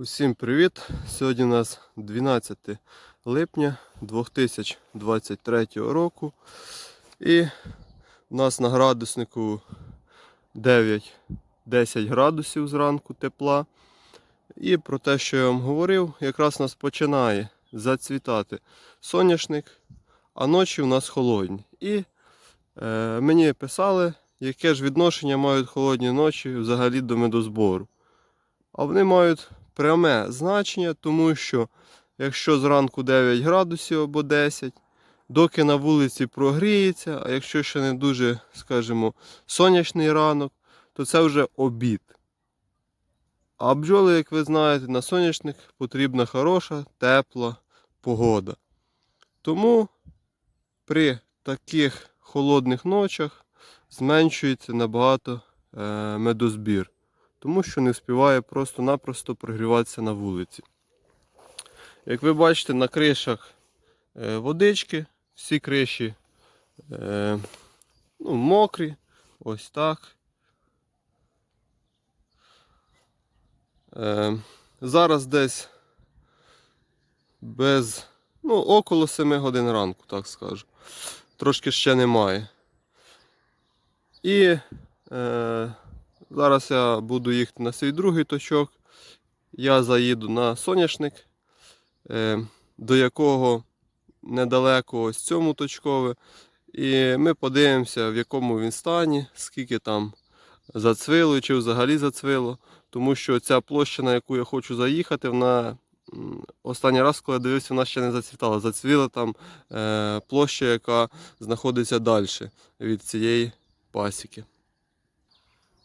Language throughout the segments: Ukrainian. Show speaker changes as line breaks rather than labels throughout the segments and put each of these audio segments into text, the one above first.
Усім привіт! Сьогодні у нас 12 липня 2023 року. І у нас на градуснику 9-10 градусів зранку тепла. І про те, що я вам говорив, якраз у нас починає зацвітати соняшник, а ночі у нас холодні. І е, мені писали, яке ж відношення мають холодні ночі взагалі до медозбору. А вони мають пряме значення, тому що якщо зранку 9 градусів або 10, доки на вулиці прогріється, а якщо ще не дуже, скажімо, сонячний ранок, то це вже обід. А бджоли, як ви знаєте, на сонячних потрібна хороша, тепла погода. Тому при таких холодних ночах зменшується набагато е, медозбір тому що не встигає просто-напросто прогріватися на вулиці. Як ви бачите, на кришах е, водички, всі криші е, ну, мокрі, ось так. Е, Зараз десь без, ну, около 7 годин ранку, так скажу. Трошки ще немає. І Зараз я буду їхати на свій другий точок. Я заїду на соняшник, е, до якого недалеко ось цьому точкове. І ми подивимося, в якому він стані, скільки там зацвило чи взагалі зацвило. Тому що ця площа, на яку я хочу заїхати, вона останній раз, коли я дивився, вона ще не зацвітала. Зацвіла там е, площа, яка знаходиться далі від цієї пасіки.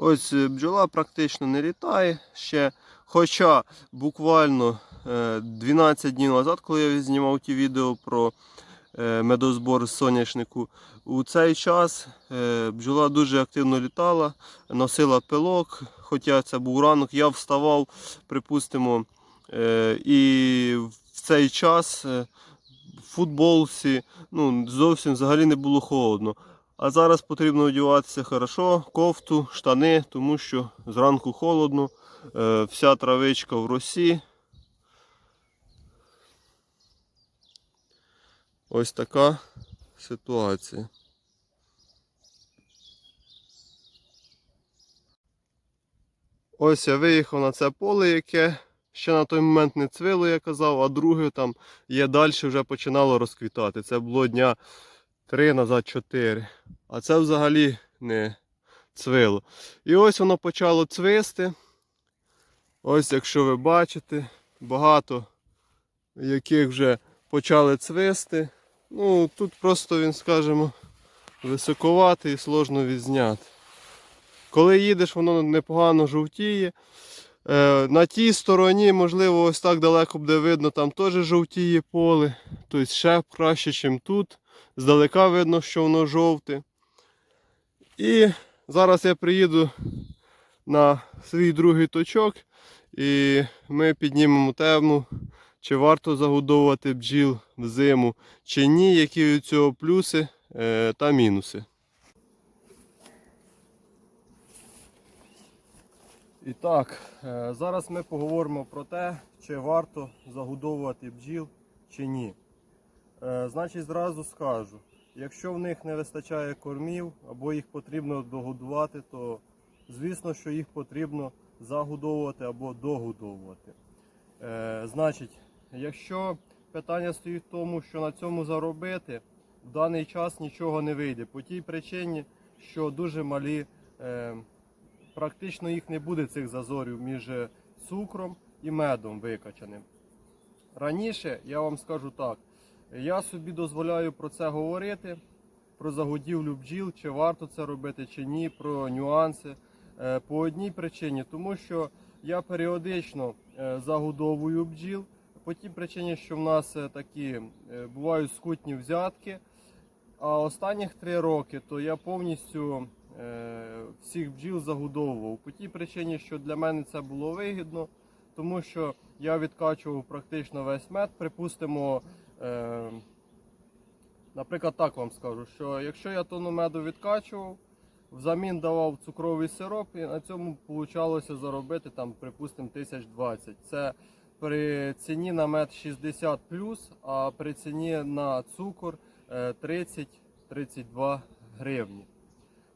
Ось е, бджола практично не літає ще. Хоча буквально 12 днів назад, коли я знімав ті відео про е, медозбор з соняшнику, у цей час е, бджола дуже активно літала, носила пилок, хоча це був ранок, я вставав, припустимо, і в цей час в футболці ну, зовсім взагалі не було холодно. А зараз потрібно одягатися хорошо, кофту, штани, тому що зранку холодно, е, вся травичка в росі. Ось така ситуація. Ось я виїхав на це поле, яке ще на той момент не цвило, я казав, а друге там є далі вже починало розквітати. Це було дня три назад чотири. А це взагалі не цвило. І ось воно почало цвисти. Ось, якщо ви бачите, багато яких вже почали цвисти. Ну, тут просто він, скажімо, високоватий і сложно відзняти. Коли їдеш, воно непогано жовтіє. Е, на тій стороні, можливо, ось так далеко буде видно, там теж жовтіє поле. Тобто ще краще, ніж тут. Здалека видно, що воно жовте. І зараз я приїду на свій другий точок і ми піднімемо тему, чи варто загодовувати бджіл взиму, чи ні, які від цього плюси е, та мінуси. І так, е, зараз ми поговоримо про те, чи варто загодовувати бджіл чи ні. Е, значить, зразу скажу, якщо в них не вистачає кормів або їх потрібно догодувати, то звісно, що їх потрібно загодовувати або догодовувати. Е, Значить, якщо питання стоїть в тому, що на цьому заробити, в даний час нічого не вийде. По тій причині, що дуже малі, е, практично їх не буде цих зазорів між цукром і медом викачаним. Раніше я вам скажу так. Я собі дозволяю про це говорити, про загодівлю бджіл, чи варто це робити, чи ні, про нюанси. Е, по одній причині, тому що я періодично е, загодовую бджіл, по тій причині, що в нас е, такі бувають скутні взятки. А останніх три роки то я повністю всіх бджіл загодовував. По тій причині, що для мене це було вигідно, тому що я відкачував практично весь мед, припустимо. Ем, наприклад, так вам скажу, що якщо я тонну меду відкачував, взамін давав цукровий сироп, і на цьому вийшло заробити там, припустимо, 1020. Це при ціні на мед 60 а при ціні на цукор е, 30-32 гривні.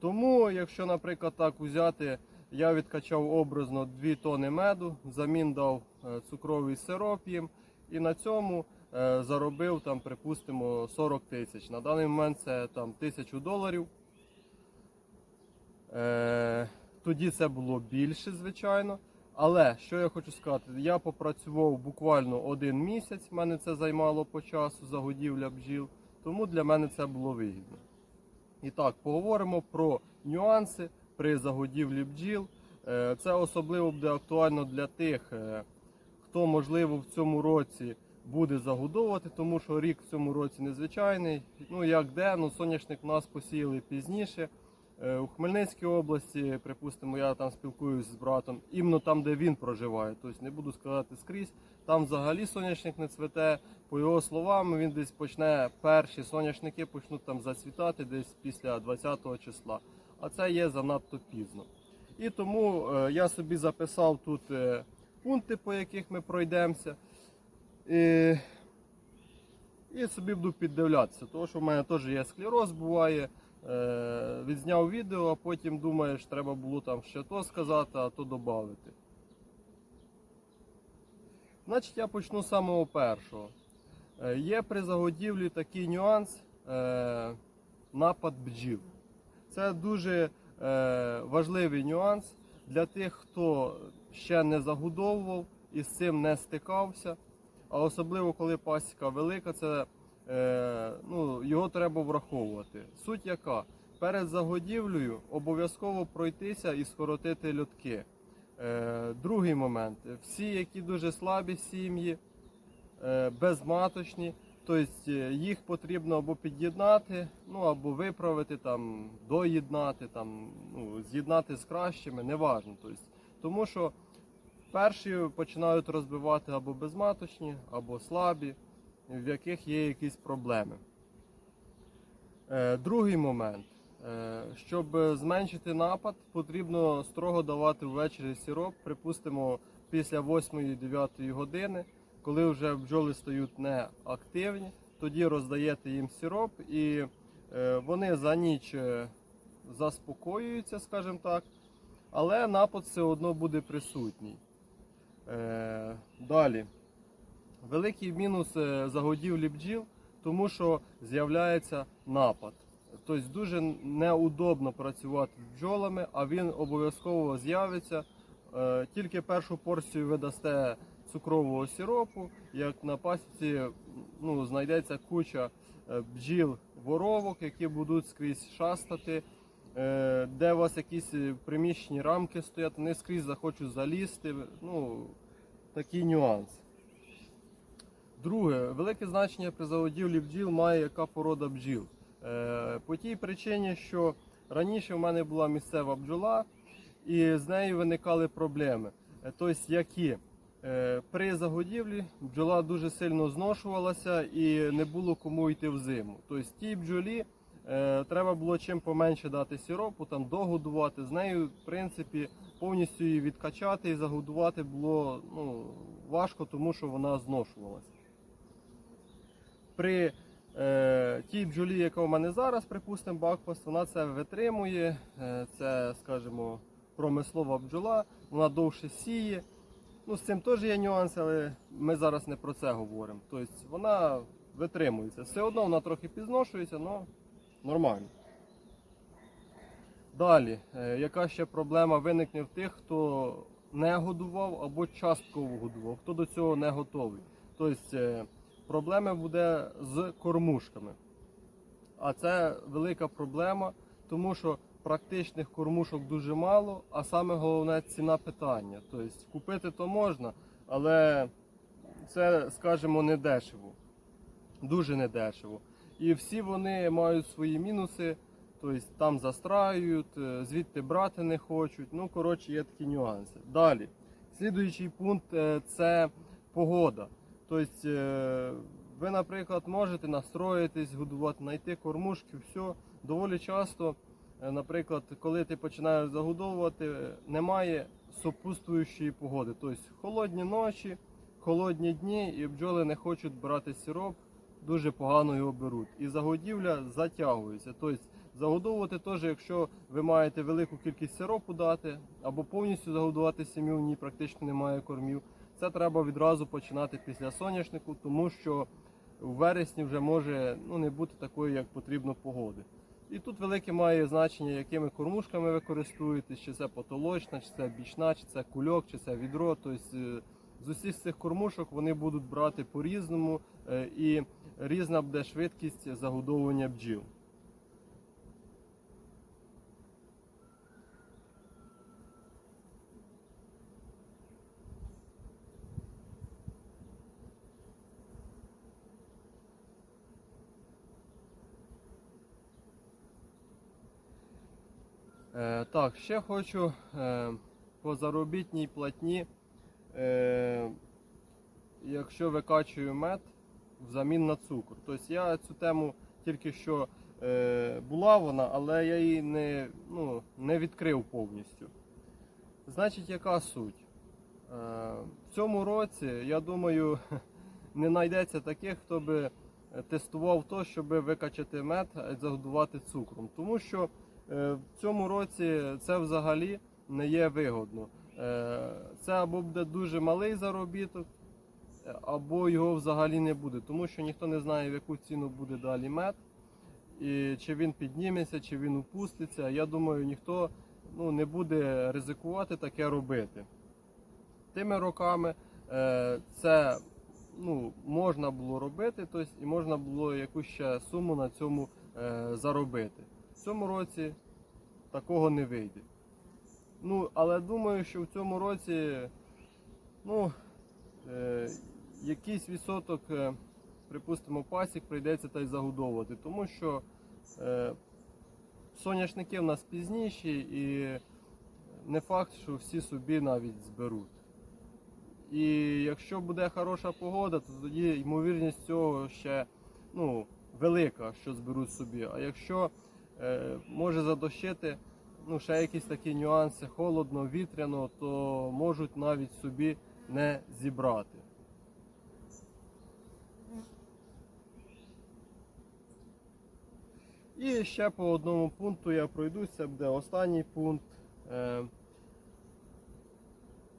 Тому, якщо, наприклад, так взяти, я відкачав образно 2 тони меду, взамін дав е, цукровий сироп їм, і на цьому е, заробив там, припустимо, 40 тисяч. На даний момент це там тисячу доларів. Е, тоді це було більше, звичайно. Але що я хочу сказати, я попрацював буквально один місяць, в мене це займало по часу загодівля бджіл, тому для мене це було вигідно. І так, поговоримо про нюанси при загодівлі бджіл. Е, Це особливо буде актуально для тих, е, хто можливо в цьому році буде загодовувати, тому що рік в цьому році незвичайний. Ну як де, ну соняшник у нас посіяли пізніше. Е, У Хмельницькій області, припустимо, я там спілкуюсь з братом, іменно там, де він проживає. Тобто не буду сказати скрізь. Там взагалі соняшник не цвете. По його словам, він десь почне перші соняшники почнуть там зацвітати десь після 20 числа. А це є занадто пізно. І тому е, я собі записав тут е, пункти, по яких ми пройдемося. І, і собі буду піддивлятися, тому що в мене теж є склероз, буває. Е, відзняв відео, а потім думаєш, треба було там ще то сказати, а то додати. Значить, я почну з самого першого. Е, є при загодівлі такий нюанс е, напад бджіл. Це дуже е, важливий нюанс для тих, хто ще не загодовував і з цим не стикався. А особливо коли пасіка велика, це е, ну, його треба враховувати. Суть яка? Перед загодівлею обов'язково пройтися і скоротити льотки. Е, другий момент. Всі, які дуже слабі сім'ї, е, безматочні, тобто е, їх потрібно або під'єднати, ну або виправити, там, доєднати, там, ну, з'єднати з кращими, неважно. Тобто, тому що перші починають розбивати або безматочні, або слабі, в яких є якісь проблеми. Е, другий момент. Е, Щоб зменшити напад, потрібно строго давати ввечері сироп, припустимо, після 8-9 години, коли вже бджоли стають неактивні, тоді роздаєте їм сироп і е, вони за ніч заспокоюються, скажімо так, але напад все одно буде присутній. Е, Далі. Великий мінус е, загодівлі бджіл, тому що з'являється напад. Тобто дуже неудобно працювати з бджолами, а він обов'язково з'явиться. Е, Тільки першу порцію ви дасте цукрового сиропу, як на пасіці ну, знайдеться куча бджіл воровок, які будуть скрізь шастати. Е, Де у вас якісь е, приміщені рамки стоять, вони скрізь захочуть залізти. Ну, такий нюанс. Друге, велике значення при загодівлі бджіл має яка порода бджіл. Е, По тій причині, що раніше в мене була місцева бджола, і з нею виникали проблеми. Тобто, які при загодівлі бджола дуже сильно зношувалася і не було кому йти в зиму. Тобто тій бджолі треба було чим поменше дати сиропу, там догодувати. З нею, в принципі, повністю її відкачати і загодувати було ну, важко, тому що вона зношувалася. При е, тій бджолі, яка у мене зараз, припустимо, бакпост, вона це витримує. Е, це, скажімо, промислова бджола, вона довше сіє. Ну, з цим теж є нюанси, але ми зараз не про це говоримо. Тобто вона витримується. Все одно вона трохи підзношується, але нормально. Далі, е, яка ще проблема виникне в тих, хто не годував або частково годував, хто до цього не готовий. Тобто е, проблема буде з кормушками. А це велика проблема, тому що практичних кормушок дуже мало, а саме головне ціна питання. Тобто купити то можна, але це, скажімо, не дешево. Дуже недешево. І всі вони мають свої мінуси, тобто там застраюють, е, звідти брати не хочуть. Ну, коротше, є такі нюанси. Далі. Слідуючий пункт е, це погода. Тобто, е, ви, наприклад, можете настроїтись, годувати, знайти кормушки, все. Доволі часто наприклад, коли ти починаєш загодовувати, немає супутствуючої погоди. Тобто холодні ночі, холодні дні, і бджоли не хочуть брати сироп, дуже погано його беруть. І загодівля затягується. Тобто загодовувати теж, якщо ви маєте велику кількість сиропу дати, або повністю загодувати сім'ю, в ній практично немає кормів. Це треба відразу починати після соняшнику, тому що у вересні вже може ну, не бути такої, як потрібно погоди. І тут велике має значення, якими кормушками ви користуєтесь, чи це потолочна, чи це бічна, чи це кульок, чи це відро. Тобто е, з усіх цих кормушок вони будуть брати по-різному е, і різна буде швидкість загодовування бджіл. Е, так, ще хочу е, по заробітній платні, е, якщо викачую мед взамін на цукор. Тобто я цю тему тільки що е, була вона, але я її не, ну, не відкрив повністю. Значить, яка суть? Е, в цьому році, я думаю, не знайдеться таких, хто би тестував то, щоб викачати мед і загодувати цукром. Тому що Е, В цьому році це взагалі не є вигодно. Е, Це або буде дуже малий заробіток, або його взагалі не буде, тому що ніхто не знає, в яку ціну буде далі мед, і чи він підніметься, чи він упуститься. Я думаю, ніхто ну, не буде ризикувати таке робити. Тими роками це ну, можна було робити, тобто, і можна було якусь ще суму на цьому заробити. В цьому році такого не вийде. Ну, але думаю, що в цьому році ну, е, якийсь відсоток, е, припустимо, пасік прийдеться та й загодовувати, тому що е, соняшники в нас пізніші і не факт, що всі собі навіть зберуть. І якщо буде хороша погода, то тоді ймовірність цього ще ну, велика, що зберуть собі. А якщо Е, може задощити ну, ще якісь такі нюанси, холодно, вітряно, то можуть навіть собі не зібрати. І ще по одному пункту я пройдуся, буде останній пункт. Е,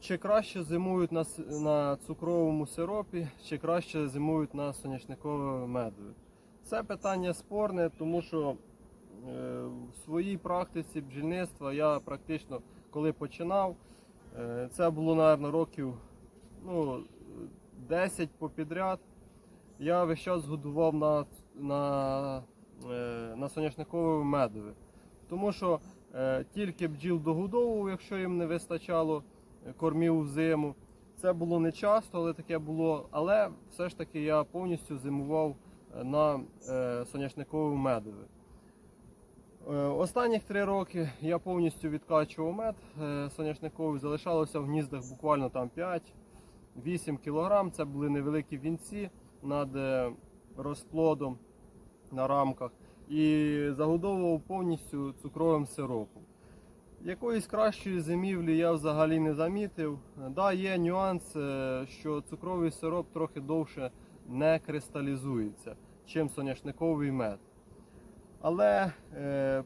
чи краще зимують на на цукровому сиропі, чи краще зимують на соняшниковому медові? Це питання спорне, тому що Е, в своїй практиці бджільництва я практично коли починав, е, це було, мабуть, років ну, 10 попідряд. Я весь час годував на на, на соняшниковому медові. Тому що тільки бджіл догодовував, якщо їм не вистачало кормів в зиму. Це було не часто, але таке було. Але все ж таки я повністю зимував на соняшниковому медові. Е, останніх три роки я повністю відкачував мед е, соняшниковий, залишалося в гніздах буквально там 5-8 кг. Це були невеликі вінці над е, розплодом на рамках і загодовував повністю цукровим сиропом. Якоїсь кращої зимівлі я взагалі не замітив. Да, Є нюанс, що цукровий сироп трохи довше не кристалізується, чим соняшниковий мед. Але е,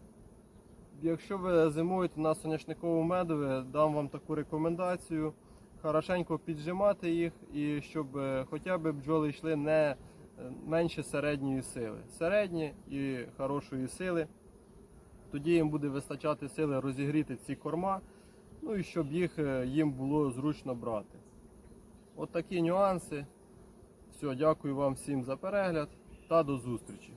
якщо ви зимуєте на соняшниковому медові, дам вам таку рекомендацію. Хорошенько піджимати їх і щоб е, хоча б бджоли йшли не е, менше середньої сили. Середні і хорошої сили. Тоді їм буде вистачати сили розігріти ці корма, ну і щоб їх е, їм було зручно брати. От такі нюанси. Все, дякую вам всім за перегляд та до зустрічі.